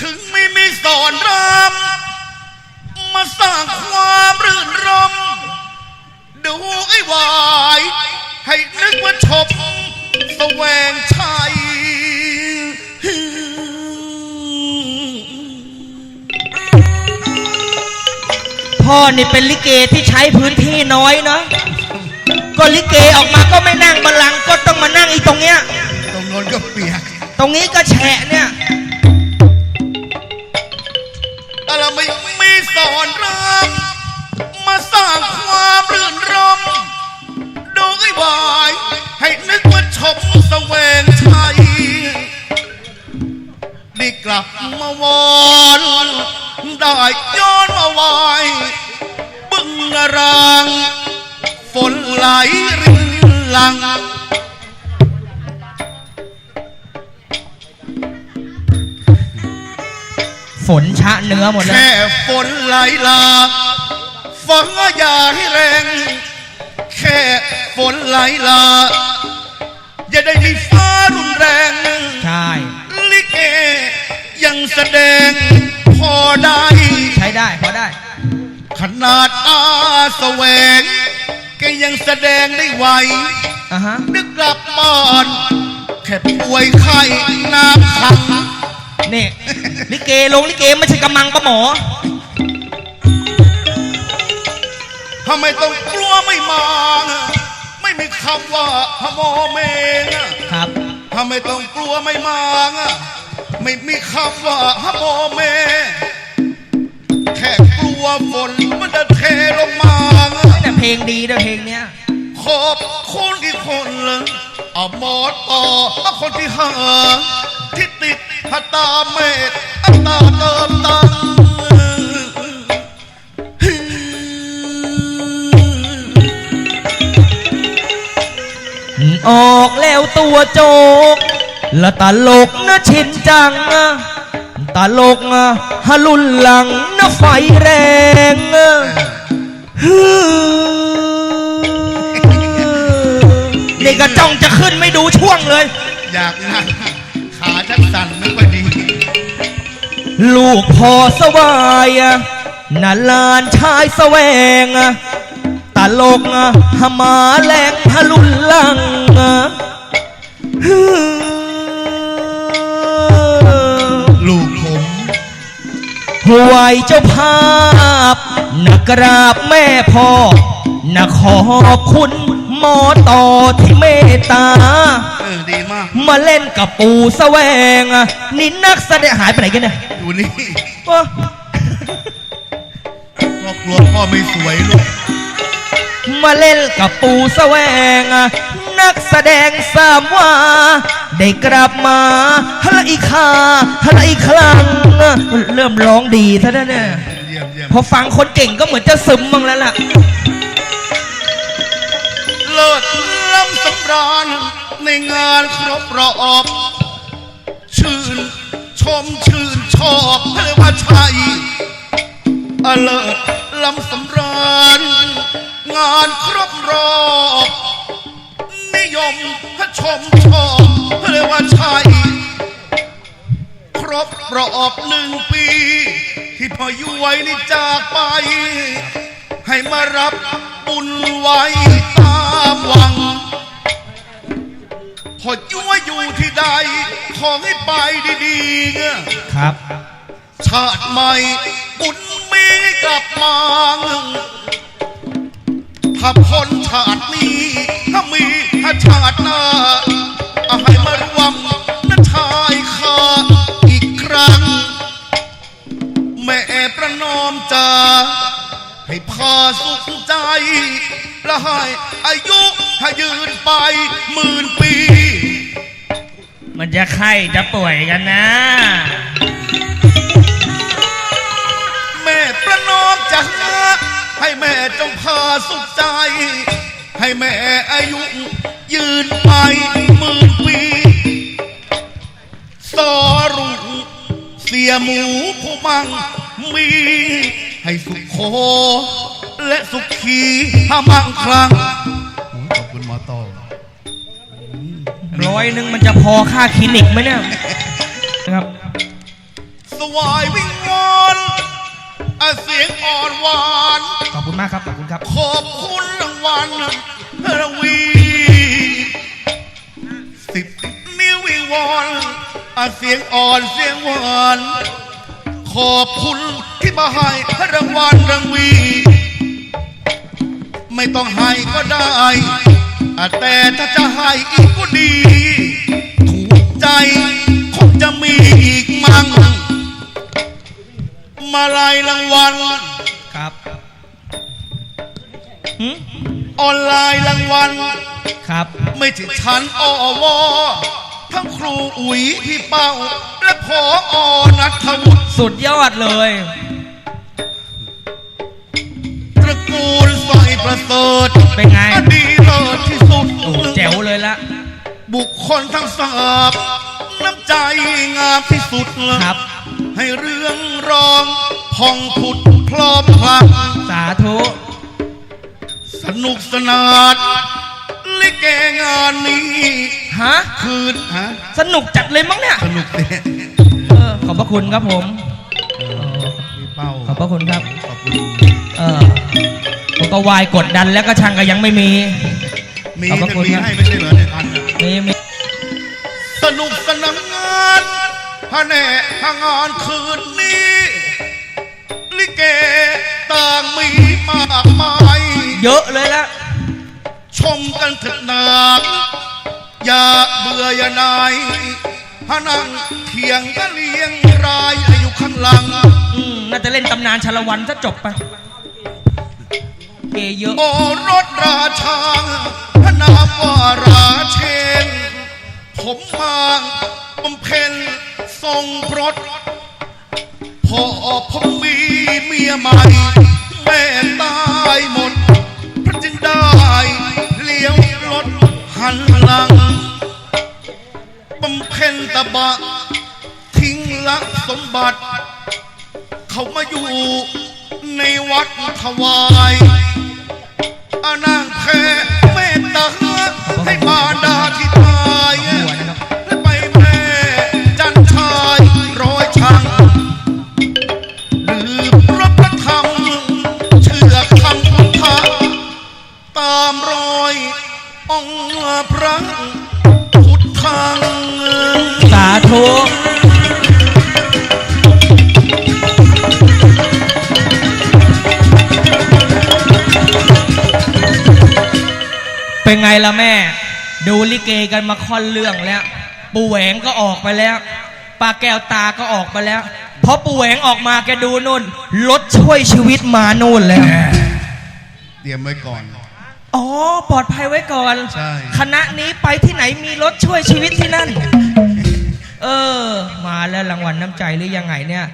ถึงไม่มีสอนรามมาสร้างความรื่นรมดูไอ้วาย ให้นึกว่าชมแสวงชัยพ่อนี่เป็นลิเกที่ใช้พื้นที่น้อยเนาะก็ลิเกออกมาก็ไม่นั่งบัลลังก์ก็ต้องมานั่งอีตรงเนี้ย ตรงโน้นก็เปียก ตรงนี้ก็แฉะเนี่ย อนรามมาสร้างความรื่นรมดูไอ้วายให้นึกว่าชมแสวงชัยได้กลับมาวอนได้ย้อนมาไหวบึงรางฝนไหลรินหลัง ฝนชะเนื้อหมดแล้วแค่ฝนไหลหลากฟ้าอย่าให้แรง แค่ฝนไหลหลากอย่าได้มีฟ้ารุนแรง ใช่ ลิเกยังแสดงพอได้ ใช้ได้พอได้ ขนาดอาแสวงแกยังแสดงได้ไวอะฮะนึกกลับบ้านแค่ป่วยไข้น้ำขังนี่ ลิเกลงลิเกไม่ใช่กำมังปะหมอ ทำไมต้องกลัวไม่มาอะไม่มีคำว่าพะโมเมงอะครับ ทำไมต้องกลัวไม่มาอะไม่มีคำว่าฮะโมเม แค่กลัวฝนมันจะเทลงมาอะแต่เพลงดีด้วยเพลงเนี้ยขอบคุณอีกคนเลยเอาหมอต่อเอาคนที่หา ที่ติดพัตาเมตอัตตาเติมตังออกแล้วตัวโจกและตลกนะชินจังอะตลกอะฮะลุนหลังนะไฟแรงอะฮือนี่ก็จ้องจะขึ้นไม่ดูช่วงเลย อยากนั่ง ลูกพ่อสวายอะนาลานชายแสวงอะตลกอะหามาแรงฮะลุนหลังอะฮือลูกผมหวยเจ้าภาพนักกราบแม่พ่อนักขอบคุณหมอต่อที่เมตตาเออดี มากมาเล่นกับปู่แสวงอะนี่นักแสดงหายไปไหนกันเนี่ยอยู่นี่วะครอบครัวพ่อไม่สวยลูกมาเล่นกับปู่แสวงอะนักแสดงสามว่า ได้กลับมาฮละอีกคาฮละอีกครั้งอะเริ่มร้องดีซะแล้วเนี่ยเยี่ยมเยี่ยมพอฟังคนเก่งก็เหมือนจะซึมบ้างแล้วล่ะ งานครบรอบชื่นชมชื่นชอบเรียกว่าชัยอเลิศลำสำราญงานครบรอบนิยมชมชอบเรียกว่าชัยครบรอบหนึ่งปี ที่พ่อยุ้ยนี่จากไป ให้มารับบุญไว้ ขอให้ไปดีๆเงอะครับ ชาติใหม่บุญมีกลับมาถ้าพ้นชาตินี้ ถ้ามีถ้าชาติหน้าเอาให้มารวมนะชายคาอีกครั้ง แม่ประนอมจาให้พาสุขใจ และให้อายุให้ยืนไปหมื่นปี มันจะไข้จะป่วยกันนะ แม่ประนอมจะให้แม่จงพาสุขใจ ให้แม่อายุ ยืนไปหมื่นปีสอรุงเสียหมูผู้มั่งมี ให้สุขโค และสุขีหามั่งครั้งขอบคุณหมอโต ร้อยหนึ่งมันจะพอค่าคลินิกไหมเนี่ยนะครับสสวายวิ่งวอนอะเสียงอ่อนหวาน ขอบคุณมากครับ ขอบคุณครับ ขอบคุณรางวัลระวีสิบนิ้ววิงวอนอะเสียงอ่อนเสียงหวานขอบคุณที่มาให้รางวัลรางวี ไม่ต้องให้ก็ได้อะแต่ถ้าจะให้อีกก็ มาลายรางวัลครับหืมออนไลน์รางวัลครับ ไม่ใช่ฉันอวทั้งครูอุ๋ยพี่เป้า และพออนัทวุฒิสุดยอดเลย ตระกูลใส่ประเสริฐเป็นไงอดีเลิศที่สุดโอ้แจ๋วเลยละ บุคคลทั้งสามน้ำใจงามที่สุดครับ ให้เรื่องรองพองผุดพร้อมพลังสาธุ สนุกสนานลิเกงานนี้ฮะ คืนฮะสนุกจัดเลยมั้งเนี่ย สนุกเด้เออขอบพระคุณครับผมเออพี่เป้าขอบพระคุณครับ ขอบคุณเออผมก็วายกดดันแล้วก็ช่างก็ยังไม่มี มีขอบพระจะคุณมีครับให้ไม่ใช่เหรอในพันน่ะมีมี สนุกสนาน งานฮะแน่ฮะงานคืนนี้ ลิเกต่างมีมากมาย เยอะเลยละ ชมกันเถิดนาอย่าเบื่ออย่านายฮะนั่งเถียงกันเลี้ยงรายอยู่ข้างหลัง อืมน่าจะเล่นตำนานชาละวันซะจบไปเกเยอะโอรสราชาพระนามว่าราเชน ผมมาบำเพ็ญ ทรงรถพอผมมีเมียใหม่แม่ตายหมด พระจึงได้เลี้ยวรถหันหลังบำเพ็ญตะบะ ทิ้งละสมบัติ เขามาอยู่ในวัดถวายอานางแพ้เมตตาให้บาดาที่ตา เป็นไงล่ะแม่ ดูลิเกกันมาค่อนเรื่องแล้ว ปู่แหวงก็ออกไปแล้วป้าแก้วตาก็ออกไปแล้วพอปู่แหวงออกมาแกดูนู่นรถช่วยชีวิตมานู่นแล้ว เตรียมไว้ก่อน อ๋อ ปลอดภัยไว้ก่อน ใช่ คณะนี้ไปที่ไหนมีรถช่วยชีวิตที่นั่น เออ มาแล้วรางวัลน้ำใจหรือยังไงเนี่ย